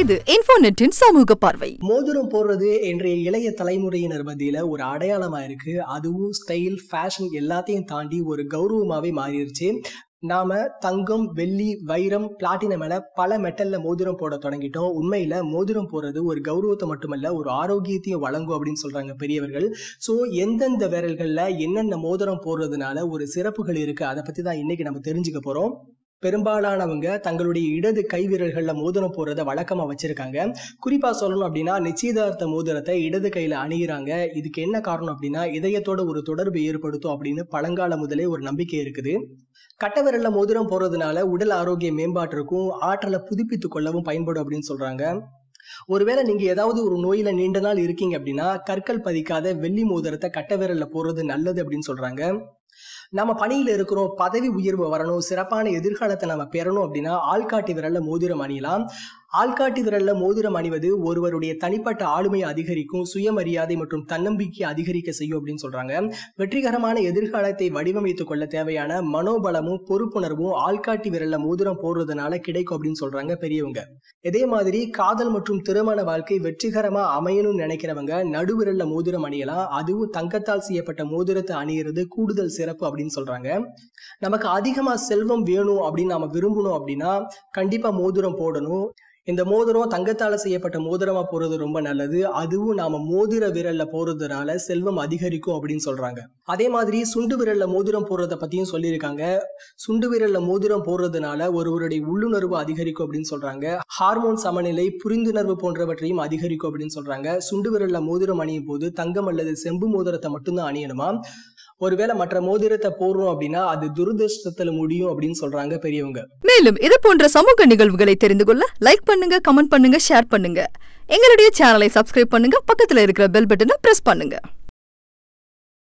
இது இன்ஃபோநெட்டின் சமூக பார்வை. மோதிரம் போடுறது இன்றைய இளைய தலைமுறையினர் மத்தியில ஒரு அடையாளமா இருக்கு அதுவும் ஸ்டைல் ஃபேஷன் எல்லாத்தையும் தாண்டி ஒரு கௌரவமாவே மாறிடுச்சு நாம தங்கம் வெள்ளி வைரம் பிளாட்டினம் என பல மெட்டல்ல மோதிரம் போட தொடங்கிட்டோம். உண்மையில மோதிரம் போடுறது ஒரு கௌரவத்தை மட்டுமல்ல ஒரு ஆரோக்கியத்தையும் வழங்கும் அப்படின்னு சொல்றாங்க பெரியவர்கள். ஸோ எந்தெந்த விரல்கள்ல என்னென்ன மோதிரம் போடுறதுனால ஒரு சிறப்புகள் இருக்கு அதை பத்தி தான் இன்னைக்கு நம்ம தெரிஞ்சுக்க போறோம். பெரும்பாலானவங்க தங்களுடைய இடது கை விரல்களில் மோதிரம் போடுறத வழக்கமாக வச்சிருக்காங்க. குறிப்பாக சொல்லணும் அப்படின்னா நிச்சயதார்த்த மோதிரத்தை இடது கையில் அணிகிறாங்க இதுக்கு என்ன காரணம் அப்படின்னா இதயத்தோட ஒரு தொடர்பு ஏற்படுத்தும் அப்படின்னு பழங்கால முதலே ஒரு நம்பிக்கை இருக்குது. கட்டைவிரல்ல மோதிரம் போடுறதுனால உடல் ஆரோக்கிய மேம்பாட்டிற்கும் ஆற்றலை புதுப்பித்துக் கொள்ளவும் பயன்படும் அப்படின்னு சொல்றாங்க. ஒருவேளை நீங்க ஏதாவது ஒரு நோயில நீண்ட நாள் இருக்கீங்க அப்படின்னா கற்கள் பதிக்காத வெள்ளி மோதிரத்தை கட்ட விரல்ல போறது நல்லது அப்படின்னு சொல்றாங்க. நம்ம பணியில இருக்கிறோம் பதவி உயர்வு வரணும் சிறப்பான எதிர்காலத்தை நம்ம பெறணும் அப்படின்னா ஆள்காட்டி விரல்ல மோதிரம் அணியலாம். ஆள்காட்டி விரல்ல மோதிரம் அணிவது ஒருவருடைய தனிப்பட்ட ஆளுமையை அதிகரிக்கும் சுயமரியாதை மற்றும் தன்னம்பிக்கை அதிகரிக்க செய்யும் அப்படின்னு சொல்றாங்க. வெற்றிகரமான எதிர்காலத்தை வடிவமைத்துக் கொள்ள தேவையான மனோபலமும் பொறுப்புணர்வும் ஆள்காட்டி விரல்ல மோதிரம் போடுறதுனால கிடைக்கும் அப்படின்னு சொல்றாங்க பெரியவங்க. இதே மாதிரி காதல் மற்றும் திருமண வாழ்க்கை வெற்றிகரமா அமையணும்னு நினைக்கிறவங்க நடுவிரல்ல மோதிரம் அணியலாம். அதுவும் தங்கத்தால் செய்யப்பட்ட மோதிரத்தை அணியிறது கூடுதல் சிறப்பு அப்படின்னு சொல்றாங்க. நமக்கு அதிகமா செல்வம் வேணும் அப்படின்னு நாம விரும்பணும் அப்படின்னா கண்டிப்பா மோதிரம் போடணும். இந்த மோதிரம் தங்கத்தால செய்யப்பட்ட மோதிரமா போறது ரொம்ப நல்லது. அதுவும் நாம மோதிர விரல்ல போறதுனால செல்வம் அதிகரிக்கும் அப்படின்னு சொல்றாங்க. அதே மாதிரி சுண்டு விரல்ல மோதிரம் போடுறத பத்தியும் சொல்லியிருக்காங்க. சுண்டு விரல்ல மோதிரம் போடுறதுனால ஒருவருடைய உள்ளுணர்வு அதிகரிக்கும் அப்படின்னு சொல்றாங்க. ஹார்மோன் சமநிலை புரிந்துணர்வு போன்றவற்றையும் அதிகரிக்கும் அப்படின்னு சொல்றாங்க. சுண்டு விரல்ல மோதிரம் அணியும் போது தங்கம் அல்லது செம்பு மோதிரத்தை மட்டும்தான் அணியணுமா? ஒருவேளை மற்ற மோதிரத்தை போடுறோம் அப்படின்னா அது துரதிருஷ்டத்துல முடியும் அப்படின்னு சொல்றாங்க பெரியவங்க. மேலும் இது போன்ற சமூக நிகழ்வுகளை தெரிந்து கொள்ள லைக் பண்ணுங்க கமெண்ட் பண்ணுங்க ஷேர் பண்ணுங்க. எங்களுடைய சேனலை சப்ஸ்கிரைப் பண்ணுங்க பக்கத்துல இருக்கிற பெல் பட்டனை பிரஸ் பண்ணுங்க.